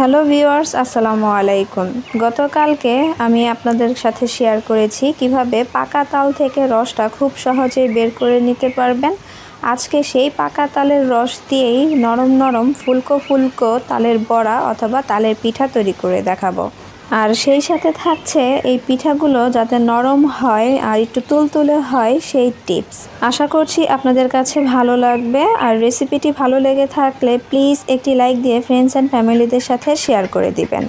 Hello viewers আসসালামু আলাইকুম। গতকালকে আমি আপনাদের সাথে শেয়ার করেছি কীভাবে পাকা তাল থেকে রসটা খুব সহজেই বের করে নিতে পারবেন। আজকে সেই পাকা তালের রস দিয়েই নরম নরম ফুলকো ফুলকো তালের বড়া অথবা তালের পিঠা তৈরি করে দেখাবো। আর সেই সাথে থাকছে এই পিঠাগুলো যাতে নরম হয় আর একটু তুলতুলে হয়, সেই টিপস। আশা করছি আপনাদের কাছে ভালো লাগবে আর রেসিপিটি ভালো লেগে থাকলে প্লিজ একটি লাইক দিয়ে ফ্রেন্ডস অ্যান্ড ফ্যামিলিদের সাথে শেয়ার করে দিবেন।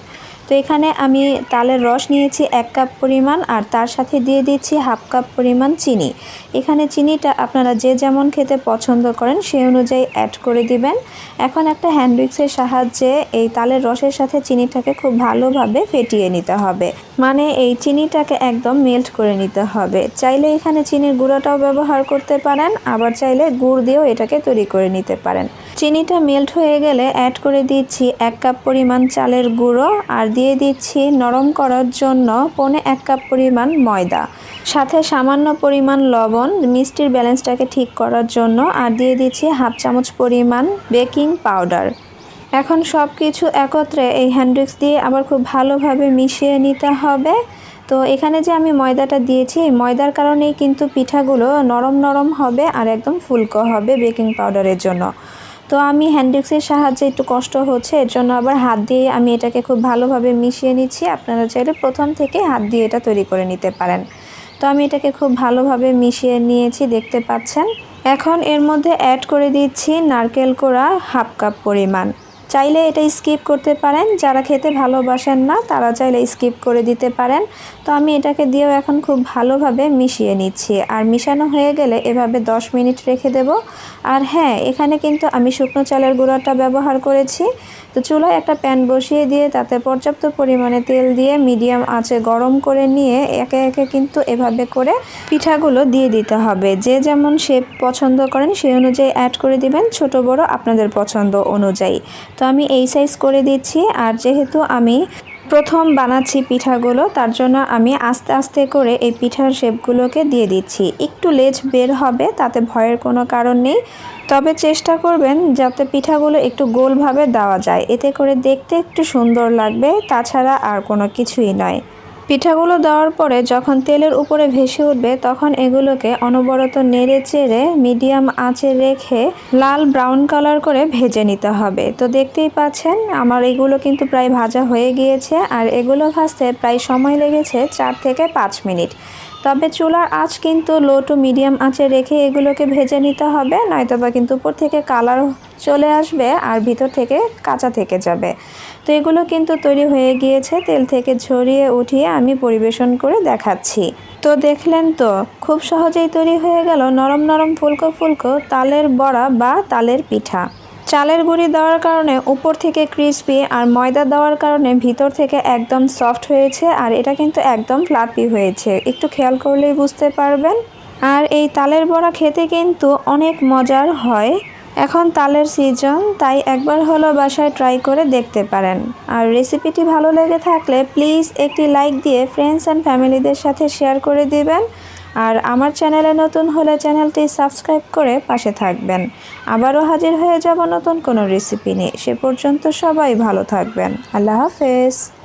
তো এখানে আমি তালের রস নিয়েছি এক কাপ পরিমাণ আর তার সাথে দিয়ে দিচ্ছি হাফ কাপ পরিমাণ চিনি। এখানে চিনিটা আপনারা যে যেমন খেতে পছন্দ করেন সেই অনুযায়ী অ্যাড করে দিবেন। এখন একটা হ্যান্ড উইক্সের সাহায্যে এই তালের রসের সাথে চিনিটাকে খুব ভালোভাবে ফেটিয়ে নিতে হবে। মানে এই চিনিটাকে একদম মেল্ট করে নিতে হবে। চাইলে এখানে চিনির গুঁড়োটাও ব্যবহার করতে পারেন, আবার চাইলে গুড় দিয়েও এটাকে তৈরি করে নিতে পারেন। চিনিটা মেল্ট হয়ে গেলে অ্যাড করে দিচ্ছি এক কাপ পরিমাণ চালের গুঁড়ো আর দিয়ে দিচ্ছি নরম করার জন্য পৌনে এক কাপ পরিমাণ ময়দা। সাথে সামান্য পরিমাণ লবণ, মিষ্টির ব্যালেন্সটাকে ঠিক করার জন্য আর দিয়ে দিচ্ছি হাফ চামচ পরিমাণ বেকিং পাউডার এখন সব কিছু একত্রে এই হ্যান্ডউইক্স দিয়ে আবার খুব ভালোভাবে মিশিয়ে নিতে হবে। তো এখানে যে আমি ময়দাটা দিয়েছি ময়দার কারণেই কিন্তু পিঠাগুলো নরম নরম হবে আর একদম ফুলকো হবে বেকিং পাউডারের জন্য। তো আমি হ্যান্ডিক্সের সাহায্যে একটু কষ্ট হচ্ছে, এর জন্য আবার হাত দিয়ে আমি এটাকে খুব ভালোভাবে মিশিয়ে নিচ্ছি। আপনারা চাইলে প্রথম থেকে হাত দিয়ে এটা তৈরি করে নিতে পারেন। তো আমি এটাকে খুব ভালোভাবে মিশিয়ে নিয়েছি, দেখতে পাচ্ছেন। এখন এর মধ্যে অ্যাড করে দিচ্ছি নারকেল কোড়া হাফ কাপ পরিমাণ। চাইলে এটা স্কিপ করতে পারেন। যারা খেতে ভালোবাসেন না, তারা চাইলে স্কিপ করে দিতে পারেন। তো আমি এটাকে দিয়েও এখন খুব ভালোভাবে মিশিয়ে নিচ্ছি। আর মিশানো হয়ে গেলে এভাবে 10 মিনিট রেখে দেব। আর হ্যাঁ এখানে কিন্তু আমি শুকনো চালের গুঁড়াটা ব্যবহার করেছি। তো চুলায় একটা প্যান বসিয়ে দিয়ে তাতে পর্যাপ্ত পরিমাণে তেল দিয়ে মিডিয়াম আঁচে গরম করে নিয়ে একে একে কিন্তু এভাবে করে পিঠাগুলো দিয়ে দিতে হবে। যে যেমন শেপ পছন্দ করেন, সেই অনুযায়ী অ্যাড করে দিবেন। ছোট বড় আপনাদের পছন্দ অনুযায়ী। তো আমি এই সাইজ করে দিচ্ছি। আর যেহেতু আমি প্রথম বানাচ্ছি পিঠাগুলো, তার জন্য আমি আস্তে আস্তে করে এই পিঠার শেপগুলোকে দিয়ে দিচ্ছি। একটু লেজ বের হবে, তাতে ভয়ের কোনো কারণ নেই। তবে চেষ্টা করবেন যাতে পিঠাগুলো একটু গোলভাবে দেওয়া যায়। এতে করে দেখতে একটু সুন্দর লাগবে, তাছাড়া আর কোনো কিছুই নয়। পিঠাগুলো দেওয়ার পরে যখন তেলের উপরে ভেসে উঠবে, তখন এগুলোকে অনবরত নেড়ে চেড়ে মিডিয়াম আঁচে রেখে লাল ব্রাউন কালার করে ভেজে নিতে হবে। তো দেখতেই পাচ্ছেন, আমার এগুলো কিন্তু প্রায় ভাজা হয়ে গিয়েছে, আর এগুলো ভাজতে প্রায় সময় লেগেছে চার থেকে পাঁচ মিনিট। তবে চুলার আঁচ কিন্তু লো টু মিডিয়াম আঁচে রেখে এগুলোকে ভেজে নিতে হবে, নয়তোবা কিন্তু উপর থেকে কালার চলে আসবে আর ভিতর থেকে কাঁচা থেকে যাবে। তো এগুলো কিন্তু তৈরি হয়ে গিয়েছে, তেল থেকে ঝরিয়ে উঠিয়ে আমি পরিবেশন করে দেখাচ্ছি। তো দেখলেন তো, খুব সহজেই তৈরি হয়ে গেল নরম নরম ফুলকো ফুলকো তালের বড়া বা তালের পিঠা। চালের গুঁড়ি দেওয়ার কারণে উপর থেকে ক্রিসপি আর ময়দা দেওয়ার কারণে ভিতর থেকে একদম সফট হয়েছে আর এটা কিন্তু একদম ফ্লাপি হয়েছে। একটু খেয়াল করলেই বুঝতে পারবেন। আর এই তালের বড়া খেতে কিন্তু অনেক মজার হয়। এখন তালের সিজন তাই একবার হলো বাসায় ট্রাই করে দেখতে পারেন। আর রেসিপিটি ভালো লেগে থাকলে প্লিজ একটি লাইক দিয়ে ফ্রেন্ডস অ্যান্ড ফ্যামিলিদের সাথে শেয়ার করে দিবেন। আর আমার চ্যানেলে নতুন হলে চ্যানেলটি সাবস্ক্রাইব করে পাশে থাকবেন। আবারও হাজির হয়ে যাব নতুন কোনো রেসিপি নিয়ে। সে পর্যন্ত সবাই ভালো থাকবেন। আল্লাহ হাফেজ।